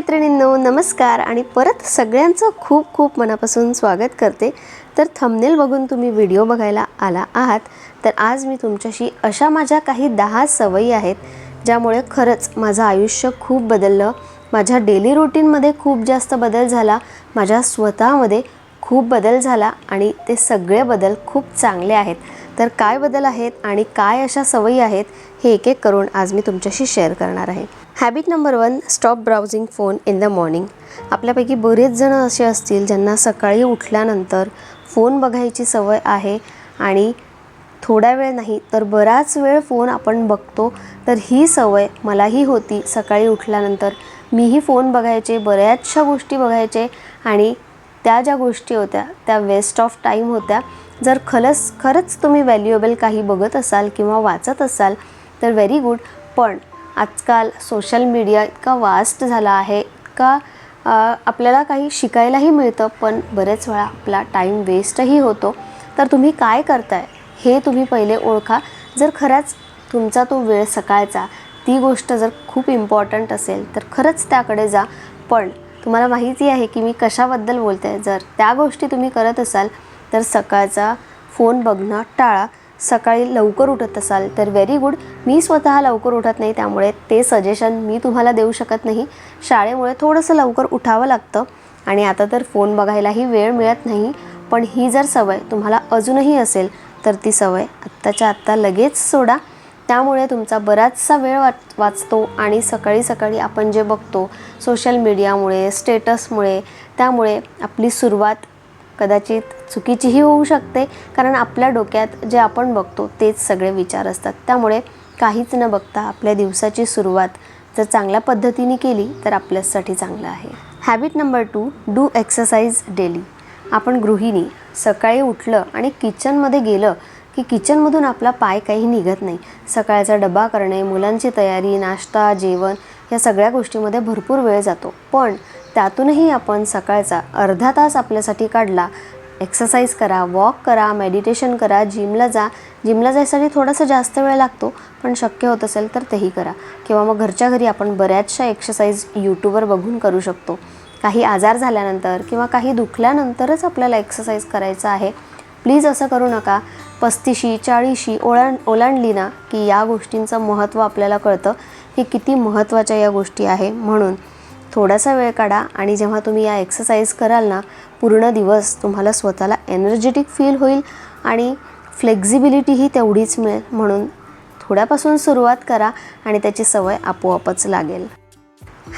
मैत्रिणींनो नमस्कार आणि परत सगळ्यांचं खूप खूप मनापासून स्वागत करते. तर थंबनेल बघून तुम्ही व्हिडिओ बघायला आला आहात. तर आज मी तुमच्याशी अशा माझ्या काही दहा सवयी आहेत ज्यामुळे खरंच माझं आयुष्य खूप बदललं. माझ्या डेली रुटीनमध्ये खूप जास्त बदल झाला. माझ्या स्वतःमध्ये खूप बदल झाला आणि ते सगळे बदल खूप चांगले आहेत. तर काय बदल आहेत आणि काय अशा सवयी आहेत हे एक एक करून आज मी तुमच्याशी शेअर करणार आहे. Habit number one stop browsing phone in the morning आपल्यापैकी बरेच जणं असे असतील ज्यांना सकाळी उठल्यानंतर फोन बघायची सवय आहे आणि थोडा वेळ नाही तर बराच वेळ फोन आपण बघतो. तर ही सवय मलाही होती सकाळी उठल्यानंतर. मीही फोन बघायचे बऱ्याचशा गोष्टी बघायचे आणि त्या ज्या गोष्टी होत्या त्या वेस्ट ऑफ टाईम होत्या जर खरंच खरंच तुम्ही व्हॅल्युएबल काही बघत असाल किंवा वाचत असाल तर व्हेरी गुड पण आजकाल सोशल मीडिया इतका वास्ट झाला आहे इतका आपल्याला काही शिकायलाही मिळतं पण बरेच वेळा आपला टाईम वेस्टही होतो. तर तुम्ही काय करताय? हे तुम्ही पहिले ओळखा. जर खरंच तुमचा तो वेळ सकाळचा ती गोष्ट जर खूप इम्पॉर्टंट असेल तर खरंच त्याकडे जा. पण तुम्हाला माहिती आहे की मी कशाबद्दल बोलते आहे जर त्या गोष्टी तुम्ही करत असाल तर सकाळचा फोन बघणं टाळा. सकाळी लवकर उठत असाल तर व्हेरी गुड मी स्वतः लवकर उठत नाही त्यामुळे ते सजेशन मी तुम्हाला देऊ शकत नाही. शाळेमुळे थोडंसं लवकर उठावं लागतं आणि आता तर फोन बघायलाही वेळ मिळत नाही. पण ही जर सवय तुम्हाला अजूनही असेल तर ती सवय आत्ताच्या आत्ता लगेच सोडा. त्यामुळे तुमचा बराचसा वेळ वाच वाचतो आणि सकाळी सकाळी आपण जे बघतो सोशल मीडियामुळे स्टेटसमुळे त्यामुळे आपली सुरुवात कदाचित चुकीचीही होऊ शकते. कारण आपल्या डोक्यात जे आपण बघतो तेच सगळे विचार असतात. त्यामुळे काहीच न बघता आपल्या दिवसाची सुरुवात जर चांगल्या पद्धतीने केली तर आपल्यासाठी चांगलं आहे. Habit number two do exercise daily आपण गृहिणी सकाळी उठलं आणि किचनमध्ये गेलं की किचनमधून आपला पाय काही निघत नाही. सकाळचा डबा करणे मुलांची तयारी नाश्ता जेवण या सगळ्या गोष्टीमध्ये भरपूर वेळ जातो. पण त्यातूनही आपण सकाळचा अर्धा तास आपल्यासाठी काढला. एक्सरसाइज करा वॉक करा मेडिटेशन करा जिमला जा. जिमला जायसाठी थोडासा जास्त वेळ लागतो पण शक्य होत असेल तर तेही करा. किंवा मग घरच्या घरी आपण बऱ्याचशा एक्सरसाइज यूट्यूबवर बघून करू शकतो. काही आजार झाल्यानंतर किंवा काही दुखल्यानंतरच आपल्याला एक्सरसाइज करायचं आहे. प्लीज असं करू नका. पस्तीशी चाळीशी ओलांड ओलांडली ना की या गोष्टींचं महत्त्व आपल्याला कळतं की किती महत्त्वाच्या या गोष्टी आहे म्हणून थोडासा वेळ काढा आणि जेव्हा तुम्ही या एक्सरसाइज कराल ना पूर्ण दिवस तुम्हाला स्वतःला एनर्जेटिक फील होईल आणि फ्लेक्झिबिलिटीही तेवढीच मिळेल. म्हणून थोड्यापासून सुरुवात करा आणि त्याची सवय आपोआपच लागेल.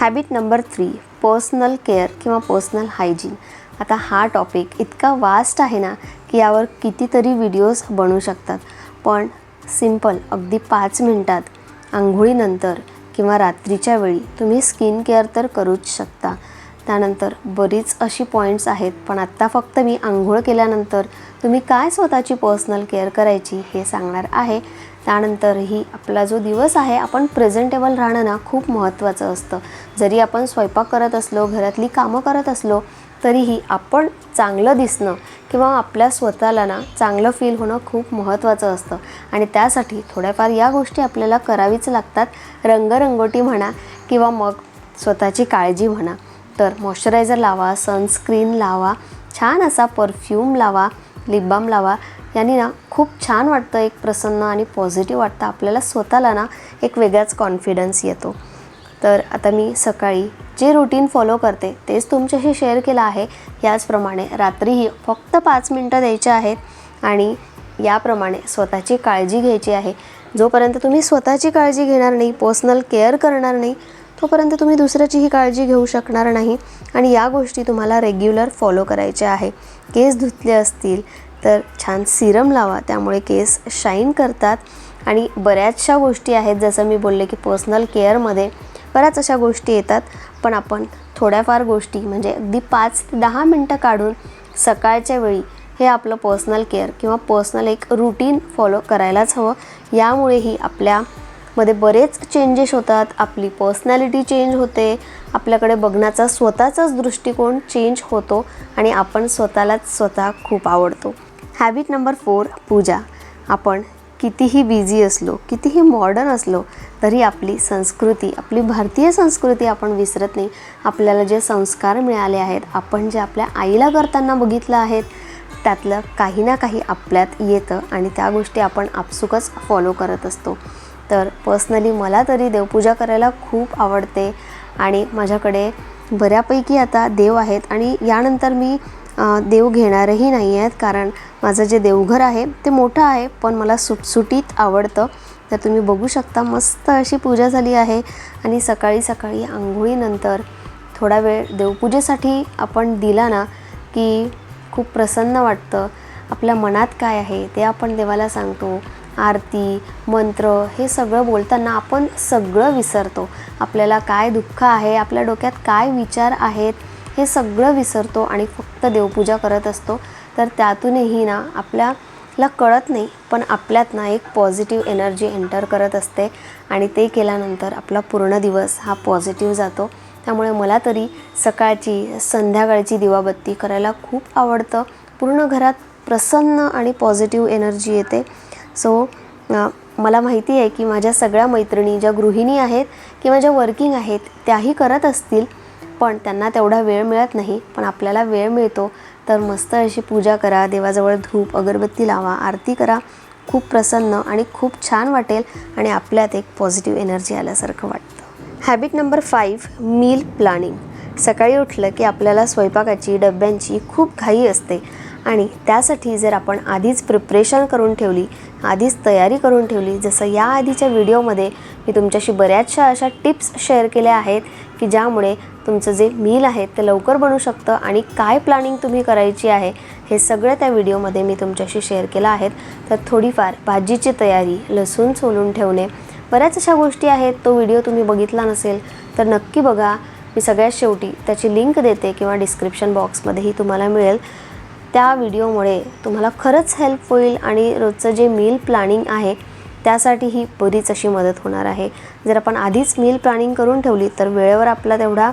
Habit number three personal care किंवा पर्सनल हायजीन आता हा टॉपिक इतका वास्ट आहे ना यावर कितीतरी व्हिडिओज बनवू शकतात. पण सिंपल अगदी पाच मिनटात आंघोळीनंतर किंवा रात्रीच्या वेळी तुम्ही स्किन केअर तर करूच शकता. त्यानंतर बरीच अशी पॉईंट्स आहेत पण आत्ता फक्त मी आंघोळ केल्यानंतर तुम्ही काय स्वतःची पर्सनल केअर करायची हे सांगणार आहे. त्यानंतरही आपला जो दिवस आहे आपण प्रेझेंटेबल राहणं ना खूप महत्त्वाचं असतं. जरी आपण स्वयंपाक करत असलो घरातली कामं करत असलो तरीही आपण चांगलं दिसणं किंवा आपल्या स्वतःला ना चांगलं फील होणं खूप महत्त्वाचं असतं. आणि त्यासाठी थोड्याफार या गोष्टी आपल्याला करावीच लागतात. रंगरंगोटी म्हणा किंवा मग स्वतःची काळजी म्हणा. तर मॉइश्चरायझर लावा सनस्क्रीन लावा छान असा परफ्यूम लावा लिपबाम लावा. यांनी ना खूप छान वाटतं एक प्रसन्न आणि पॉझिटिव्ह वाटतं. आपल्याला स्वतःला ना एक वेगळाच कॉन्फिडन्स येतो. तर आता मी सकाळी जे रुटीन फॉलो करते तेच तुमच्याशी शेअर केलं आहे. याचप्रमाणे रात्रीही फक्त पाच मिनटं द्यायचे आहेत आणि याप्रमाणे स्वतःची काळजी घ्यायची आहे. जोपर्यंत तुम्ही स्वतःची काळजी घेणार नाही पर्सनल केअर करणार नाही तोपर्यंत तुम्ही दुसऱ्याचीही काळजी घेऊ शकणार नाही आणि या गोष्टी तुम्हाला रेग्युलर फॉलो करायच्या आहे. केस धुतले असतील तर छान सिरम लावा त्यामुळे केस शाईन करतात. आणि बऱ्याचशा गोष्टी आहेत जसं मी बोलले की पर्सनल केअरमध्ये बऱ्याच अशा गोष्टी येतात पण आपण थोड्याफार गोष्टी म्हणजे अगदी पाच ते दहा मिनटं काढून सकाळच्या वेळी हे आपलं पर्सनल केअर किंवा पर्सनल एक रुटीन फॉलो करायलाच हवं. यामुळेही आपल्यामध्ये बरेच चेंजेस होतात आपली पर्सनॅलिटी चेंज होते आपल्याकडे बघण्याचा स्वतःचाच दृष्टिकोन चेंज होतो आणि आपण स्वतःलाच स्वतः खूप आवडतो. Habit number four puja. आपण कितीही बिझी असलो कितीही मॉडर्न असलो तरी आपली संस्कृती आपली भारतीय संस्कृती आपण विसरत नाही. आपल्याला जे संस्कार मिळाले आहेत आपण जे आपल्या आईला करताना बघितलं आहेत त्यातलं काही ना काही आपल्यात येतं आणि त्या गोष्टी आपण आपसुकच फॉलो करत असतो. तर पर्सनली मला तरी देवपूजा करायला खूप आवडते आणि माझ्याकडे बऱ्यापैकी आता देव आहेत आणि यानंतर मी देव घेणारही नाही आहेत. कारण माझं जे देवघर आहे ते मोठं आहे पण मला सुटसुटीत आवडतं. तर तुम्ही बघू शकता मस्त अशी पूजा झाली आहे. आणि सकाळी सकाळी आंघोळीनंतर थोडा वेळ देवपूजेसाठी आपण दिला ना की खूप प्रसन्न वाटतं. आपल्या मनात काय आहे ते आपण देवाला सांगतो. आरती मंत्र हे सगळं बोलताना आपण सगळं विसरतो. आपल्याला काय दुःख आहे आपल्या डोक्यात काय विचार आहेत हे सगळं विसरतो आणि फक्त देवपूजा करत असतो तर त्यातूनही ना आपल्याला कळत नाही पण आपल्यात ना एक पॉझिटिव्ह एनर्जी एंटर करत असते आणि ते केल्यानंतर आपला पूर्ण दिवस हा पॉझिटिव्ह जातो. त्यामुळे मला तरी सकाळची संध्याकाळची दिवाबत्ती करायला खूप आवडतं. पूर्ण घरात प्रसन्न आणि पॉझिटिव्ह एनर्जी येते. सो मला माहिती आहे की माझ्या सगळ्या मैत्रिणी ज्या गृहिणी आहेत किंवा ज्या वर्किंग आहेत त्याही करत असतील. पण त्यांना तेवढा वेळ मिळत नाही. पण आपल्याला वेळ मिळतो. तर मस्त अशी पूजा करा. देवाजवळ धूप अगरबत्ती लावा. आरती करा. खूप प्रसन्न आणि खूप छान वाटेल आणि आपल्यात एक पॉझिटिव्ह एनर्जी आल्यासारखं वाटतं. Habit number five meal planning सकाळी उठलं की आपल्याला स्वयंपाकाची डब्यांची खूप घाई असते. आणि त्यासाठी जर आपण आधीच प्रिपरेशन करून ठेवली आधीच तयारी करून ठेवली जसं या आधीच्या व्हिडिओमध्ये मी तुमच्याशी बऱ्याचशा अशा टिप्स शेअर केल्या आहेत की ज्यामुळे तुमचं जे मील आहे ते लवकर बनू शकतं आणि काय प्लॅनिंग तुम्ही करायची आहे हे सगळं त्या व्हिडिओमध्ये मी तुमच्याशी शेअर केलं आहेत. तर थोडीफार भाजीची तयारी लसूण सोलून ठेवणे बऱ्याच अशा गोष्टी आहेत. तो व्हिडिओ तुम्ही बघितला नसेल तर नक्की बघा. मी सगळ्यात शेवटी त्याची लिंक देते किंवा डिस्क्रिप्शन बॉक्समध्येही तुम्हाला मिळेल. त्या व्हिडिओमुळे तुम्हाला खरंच हेल्प होईल आणि रोजचं जे मील प्लॅनिंग आहे त्यासाठी ही बरीच अशी मदत होणार आहे. जर आपण आधीच मील प्लॅनिंग करून ठेवली तर वेळेवर आपला तेवढा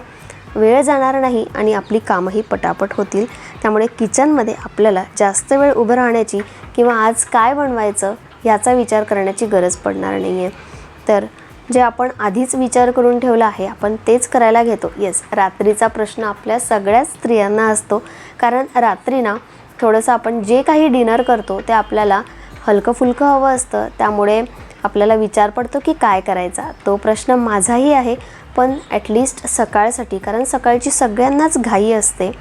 वेळ जाणार नाही आणि आपली कामंही पटापट होतील. त्यामुळे किचनमध्ये आपल्याला जास्त वेळ उभं राहण्याची किंवा आज काय बनवायचं याचा विचार करण्याची गरज पडणार नाही आहे तर जे आपण आधीच विचार करून ठेवला आहे आपण तेच करायला घेतो. येस रात्रीचा प्रश्न आपल्या सगळ्याच स्त्रियांना असतो. कारण रात्री ना थोडंसं आपण जे काही डिनर करतो ते आपल्याला हलकं फुलकं हवं असतं. त्यामुळे आपल्याला विचार पडतो की काय करायचा? तो प्रश्न माझाही आहे. पण ॲटलिस्ट सकाळसाठी कारण सकाळची सगळ्यांनाच घाई असते.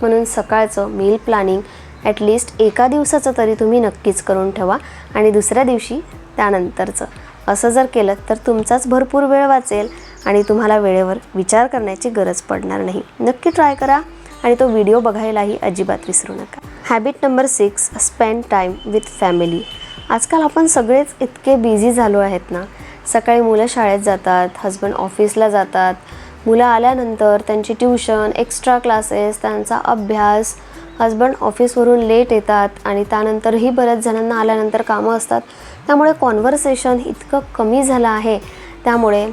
म्हणून सकाळचं मील प्लॅनिंग ॲटलिस्ट एका दिवसाचं तरी तुम्ही नक्कीच करून ठेवा आणि दुसऱ्या दिवशी त्यानंतरचं. असं जर केलं तर तुमचाच भरपूर वेळ वाचेल आणि तुम्हाला वेळेवर विचार करण्याची गरज पडणार नाही. नक्की ट्राय करा आणि तो व्हिडिओ बघायलाही अजिबात विसरू नका. Habit number six spend time with family आजकाल आपण सगळेच इतके बिझी झालो आहेत ना सकाळी मुलं शाळेत जातात हजबंड ऑफिसला जातात. मुलं आल्यानंतर त्यांची ट्युशन एक्स्ट्रा क्लासेस त्यांचा अभ्यास. हजबंड ऑफिसवरून लेट येतात आणि त्यानंतरही बऱ्याच जणांना आल्यानंतर कामं असतात. त्यामुळे कॉन्व्हर्सेशन इतकं कमी झालं आहे. त्यामुळे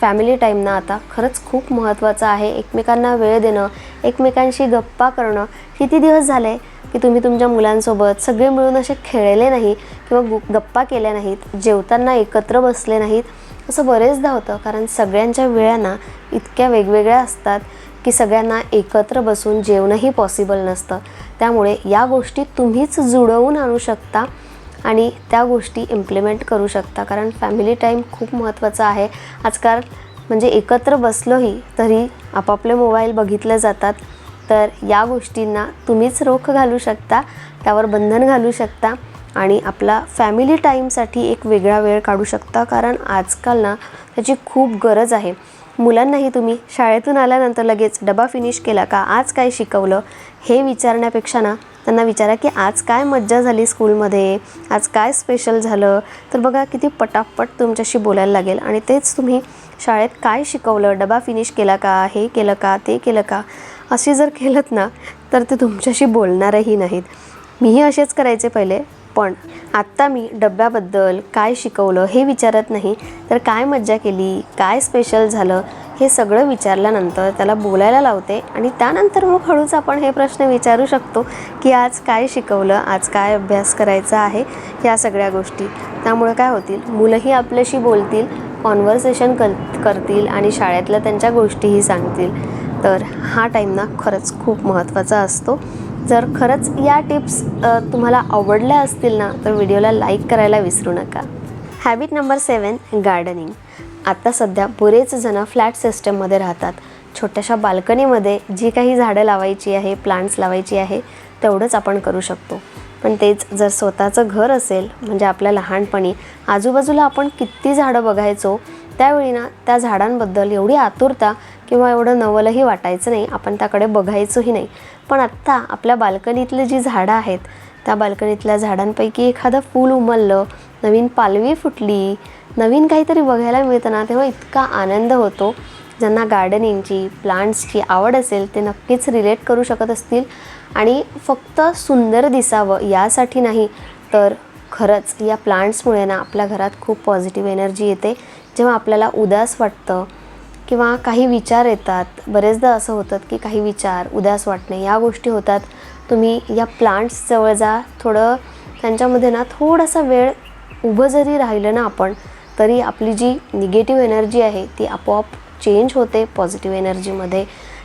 फॅमिली टाईमना आता खरंच खूप महत्त्वाचं आहे. एकमेकांना वेळ देणं एकमेकांशी गप्पा करणं. किती दिवस झाले? की तुम्ही तुमच्या मुलांसोबत सगळे मिळून असे खेळले नाही किंवा गु गप्पा केल्या नाहीत जेवताना एकत्र बसले नाहीत असं बरेचदा होतं. कारण सगळ्यांच्या वेळांना इतक्या वेगवेगळ्या असतात की सगळ्यांना एकत्र बसून जेवणंही पॉसिबल नसतं. त्यामुळे या गोष्टी तुम्हीच जुळवून आणू शकता आणि त्या गोष्टी इम्प्लिमेंट करू शकता. कारण फॅमिली टाईम खूप महत्त्वाचा आहे. आजकाल म्हणजे एकत्र बसलोही तरी आपापले मोबाईल बघितले जातात. तर या गोष्टींना तुम्हीच रोख घालू शकता त्यावर बंधन घालू शकता आणि आपला फॅमिली टाईमसाठी एक वेगळा वेळ काढू शकता. कारण आजकाल ना त्याची खूप गरज आहे. मुलांनाही तुम्ही शाळेतून आल्यानंतर लगेच डबा फिनिश केला का आज काय शिकवलं हे विचारण्यापेक्षा ना त्यांना विचारा की आज काय मज्जा झाली स्कूलमध्ये आज काय स्पेशल झालं. तर बघा किती पटापट तुमच्याशी बोलायला लागेल आणि तेच तुम्ही शाळेत काय शिकवलं डबा फिनिश केला का हे केलं का ते केलं का असे जर केलं ना तर ते तुमच्याशी बोलणारही नाहीत. मीही असेच करायचे पहिले पण आत्ता मी डब्याबद्दल काय शिकवलं हे विचारत नाही तर काय मज्जा केली काय स्पेशल झालं हे सगळं विचारल्यानंतर त्याला बोलायला लावते आणि त्यानंतर मग हळूच आपण हे प्रश्न विचारू शकतो की आज काय शिकवलं आज काय अभ्यास करायचा आहे ह्या सगळ्या गोष्टी. त्यामुळे काय होतील मुलंही आपल्याशी बोलतील कॉन्व्हर्सेशन कर करतील आणि शाळेतल्या त्यांच्या गोष्टीही सांगतील. तर हा टाईम ना खरंच खूप महत्त्वाचा असतो. जर खरंच या टिप्स तुम्हाला आवडल्या असतील ना तर व्हिडिओला लाईक करायला विसरू नका. हॅबिट नंबर सेवन गार्डनिंग आता सध्या बरेच जण फ्लॅट सिस्टममध्ये राहतात. छोट्याशा बाल्कनीमध्ये जी काही झाडं लावायची आहे प्लांट्स लावायची आहे तेवढंच आपण करू शकतो. पण तेच जर स्वतःचं घर असेल म्हणजे आपल्या लहानपणी आजूबाजूला आपण किती झाडं बघायचो त्यावेळी ना त्या झाडांबद्दल एवढी आतुरता किंवा एवढं नवलही वाटायचं नाही आपण त्याकडे बघायचोही नाही. पण आत्ता आपल्या बाल्कनीतली जी झाडं आहेत त्या बाल्कनीतल्या झाडांपैकी एखादं फूल उमललं नवीन पालवी फुटली नवीन काहीतरी बघायला मिळतं ना तेव्हा इतका आनंद होतो. ज्यांना गार्डनिंगची प्लांट्सची आवड असेल ते नक्कीच रिलेट करू शकत असतील. आणि फक्त सुंदर दिसावं यासाठी नाही तर खरंच या प्लांट्समुळे ना आपल्या घरात खूप पॉझिटिव्ह एनर्जी येते. जेव्हा आपल्याला उदास वाटतं किंवा काही विचार येतात बरेचदा असं होतं की काही विचार उदास वाटणे या गोष्टी होतात. तुम्ही या प्लांट्सजवळ जा थोडं त्यांच्यामध्ये ना थोडासा वेळ उभं जरी राहिलं ना आपण तरी आपली जी निगेटिव्ह एनर्जी आहे ती आपोआप चेंज होते पॉझिटिव्ह एनर्जीमध्ये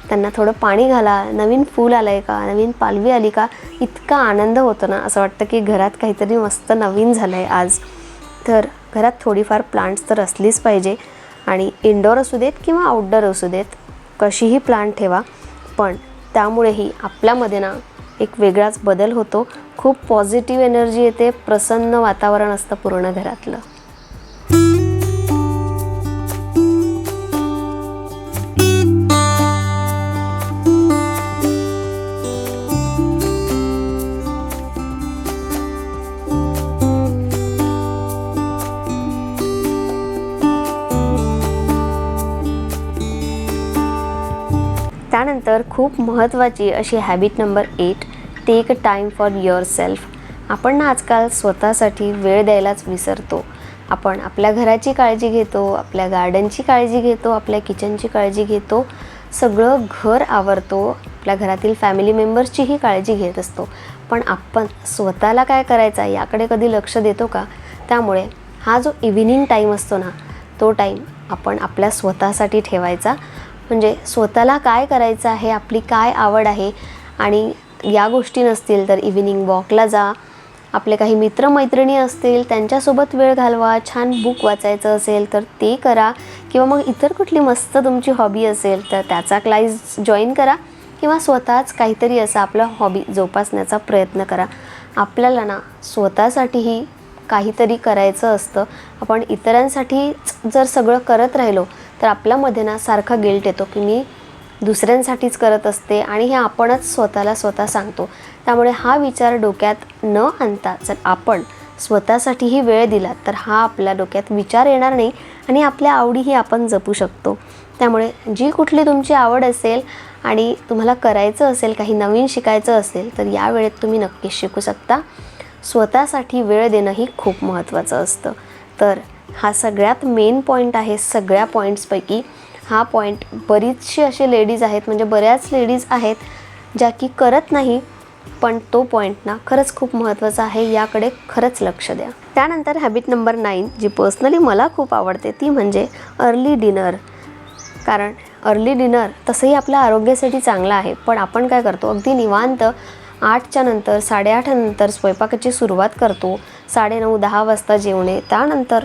त्यांना थोडं पाणी घाला नवीन फूल आलं आहे का नवीन पालवी आली का इतका आनंद होतो ना. असं वाटतं की घरात काहीतरी मस्त नवीन झालं आहे आज. तर घरात थोडीफार प्लांट्स तर असलीच पाहिजे. आणि इनडोअर असू देत किंवा आउटडोअर असू देत कशीही प्लांट ठेवा पण त्यामुळेही आपल्यामध्ये ना एक वेगळाच बदल होतो. खूप पॉझिटिव्ह एनर्जी येते प्रसन्न वातावरण असतं पूर्ण घरातलं. त्यानंतर खूप महत्त्वाची अशी habit number eight take time for yourself आपण ना आजकाल स्वतःसाठी वेळ द्यायलाच विसरतो. आपण आपल्या घराची काळजी घेतो आपल्या गार्डनची काळजी घेतो आपल्या किचनची काळजी घेतो. सगळं घर आवरतो आपल्या घरातील फॅमिली मेंबर्सचीही काळजी घेत असतो. पण आपण स्वतःला काय करायचं याकडे कधी लक्ष देतो का? त्यामुळे हा जो इव्हिनिंग टाईम असतो ना तो टाईम आपण आपल्या स्वतःसाठी ठेवायचा. म्हणजे स्वतःला काय करायचं आहे आपली काय आवड आहे आणि या गोष्टी नसतील तर इव्हिनिंग वॉकला जा. आपले काही मित्रमैत्रिणी असतील त्यांच्यासोबत वेळ घालवा छान बुक वाचायचं असेल तर ते करा. किंवा मग इतर कुठली मस्त तुमची हॉबी असेल तर त्याचा क्लास जॉईन करा. किंवा स्वतःच काहीतरी असं आपलं हॉबी जोपासण्याचा प्रयत्न करा. आपल्याला ना स्वतःसाठीही काहीतरी करायचं असतं. आपण इतरांसाठी जर सगळं करत राहिलो तर आपल्यामध्ये ना सारखा गिल्ट येतो की मी दुसऱ्यांसाठीच करत असते आणि हे आपणच स्वतःला स्वतः सांगतो. त्यामुळे हा विचार डोक्यात न आणता जर आपण स्वतःसाठीही वेळ दिला तर हा आपल्या डोक्यात विचार येणार नाही आणि आपल्या आवडीही आपण जपू शकतो. त्यामुळे जी कुठली तुमची आवड असेल आणि तुम्हाला करायचं असेल काही नवीन शिकायचं असेल तर या वेळेत तुम्ही नक्कीच शिकू शकता. स्वतःसाठी वेळ देणंही खूप महत्त्वाचं असतं. तर हा सगळ्यात मेन पॉईंट आहे सगळ्या पॉईंट्सपैकी हा पॉईंट बरीचशी असे लेडीज आहेत म्हणजे बऱ्याच लेडीज आहेत ज्या की करत नाही पण तो पॉईंट ना खरंच खूप महत्त्वाचा आहे याकडे खरंच लक्ष द्या. त्यानंतर हॅबिट नंबर नाईन जी पर्सनली मला खूप आवडते ती म्हणजे अर्ली डिनर कारण अर्ली डिनर तसंही आपल्या आरोग्यासाठी चांगलं आहे पण आपण काय करतो अगदी निवांत आठच्या नंतर साडेआठ नंतर स्वयंपाकाची सुरुवात करतो साडेनऊ दहा वाजता जेवणे त्यानंतर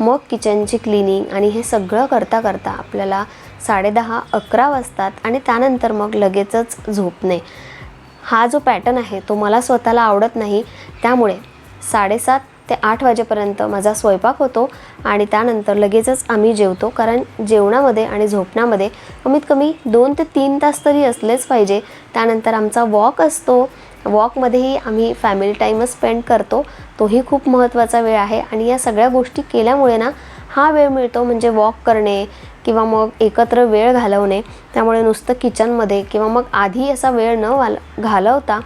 मग किचनची क्लिनिंग आणि हे सगळं करता करता आपल्याला साडेदहा अकरा वाजतात आणि त्यानंतर मग लगेचच झोपणे हा जो पॅटर्न आहे तो मला स्वतःला आवडत नाही. त्यामुळे साडेसात ते आठ वाजेपर्यंत माझा स्वयंपाक होतो आणि त्यानंतर लगेचच आम्ही जेवतो. कारण जेवणामध्ये आणि झोपण्यामध्ये कमीत कमी दोन ते तीन तास तरी असलेच पाहिजे. त्यानंतर आमचा वॉक असतो. वॉकमध्येही आम्ही फॅमिली टाईमच स्पेंड करतो. तोही खूप महत्त्वाचा वेळ आहे. आणि या सगळ्या गोष्टी केल्यामुळे ना हा वेळ मिळतो म्हणजे वॉक करणे किंवा मग एकत्र वेळ घालवणे. त्यामुळे नुसतं किचनमध्ये किंवा मग आधी असा वेळ न वाल घालवता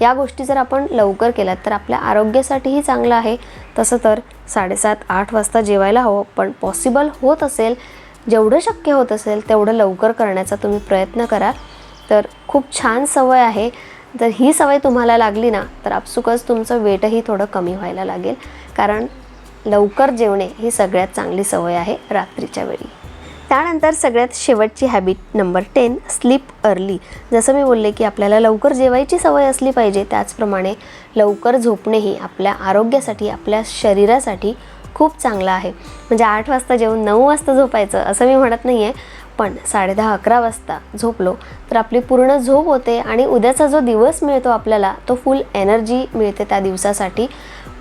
या गोष्टी जर आपण लवकर केल्या तर आपल्या आरोग्यासाठीही चांगलं आहे. तसं तर साडेसात आठ वाजता जेवायला हवं पण पॉसिबल होत असेल जेवढं शक्य होत असेल तेवढं लवकर करण्याचा तुम्ही प्रयत्न करा. तर खूप छान सवय आहे. जर ही सवय तुम्हाला लागली ना तर आपसुकच तुमचं वेटही थोडं कमी व्हायला लागेल. कारण लवकर जेवणे ही सगळ्यात चांगली सवय आहे रात्रीच्या वेळी. त्यानंतर सगळ्यात शेवटची habit number ten sleep early जसं मी बोलले की आपल्याला लवकर जेवायची सवय असली पाहिजे त्याचप्रमाणे लवकर झोपणेही आपल्या आरोग्यासाठी आपल्या शरीरासाठी खूप चांगलं आहे. म्हणजे आठ वाजता जेवून नऊ वाजता झोपायचं असं मी म्हणत नाही आहे पण साडेदहा अकरा वाजता झोपलो तर आपली पूर्ण झोप होते आणि उद्याचा जो दिवस मिळतो आपल्याला तो फुल एनर्जी मिळते त्या दिवसासाठी.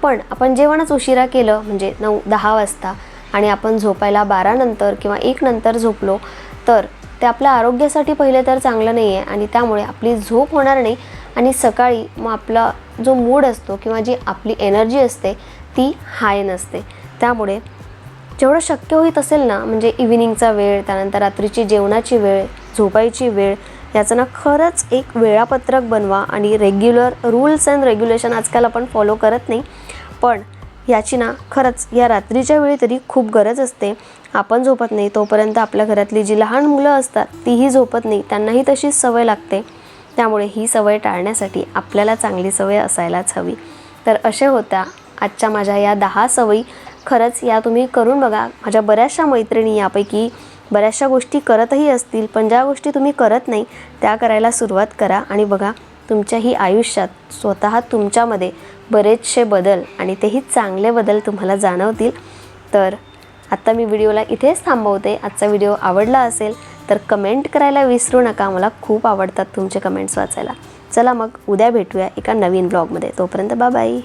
पण आपण जेवणच उशिरा केलं म्हणजे नऊ दहा वाजता आणि आपण झोपायला बारानंतर किंवा एक नंतर झोपलो तर ते आपल्या आरोग्यासाठी पहिले तर चांगलं नाही आहे आणि त्यामुळे आपली झोप होणार नाही. आणि सकाळी मग आपला जो मूड असतो किंवा जी आपली एनर्जी असते ती हाय नसते. त्यामुळे जेवढं शक्य होईत असेल ना म्हणजे इव्हिनिंगचा वेळ त्यानंतर रात्रीची जेवणाची वेळ झोपायची वेळ याचं ना खरंच एक वेळापत्रक बनवा आणि रेग्युलर रूल्स अँड रेग्युलेशन आजकाल आपण फॉलो करत नाही. पण याची ना खरंच या रात्रीच्या वेळी तरी खूप गरज असते. आपण झोपत नाही तोपर्यंत आपल्या घरातली जी लहान मुलं असतात तीही झोपत नाही त्यांनाही तशीच सवय लागते. त्यामुळे ही सवय टाळण्यासाठी आपल्याला चांगली सवय असायलाच हवी. तर असे होत्या आजच्या माझ्या या दहा सवयी. खरंच या तुम्ही करून बघा. माझ्या बऱ्याचशा मैत्रिणी यापैकी बऱ्याचशा गोष्टी करतही असतील पण ज्या गोष्टी तुम्ही करत नाही त्या करायला सुरुवात करा आणि बघा तुमच्याही आयुष्यात स्वतः तुमच्यामध्ये बरेचसे बदल आणि तेही चांगले बदल तुम्हाला जाणवतील. तर आत्ता मी व्हिडिओला इथेच थांबवते. आजचा व्हिडिओ आवडला असेल तर कमेंट करायला विसरू नका. मला खूप आवडतात तुमचे कमेंट्स वाचायला. चला मग उद्या भेटूया एका नवीन ब्लॉगमध्ये. तोपर्यंत बाबाई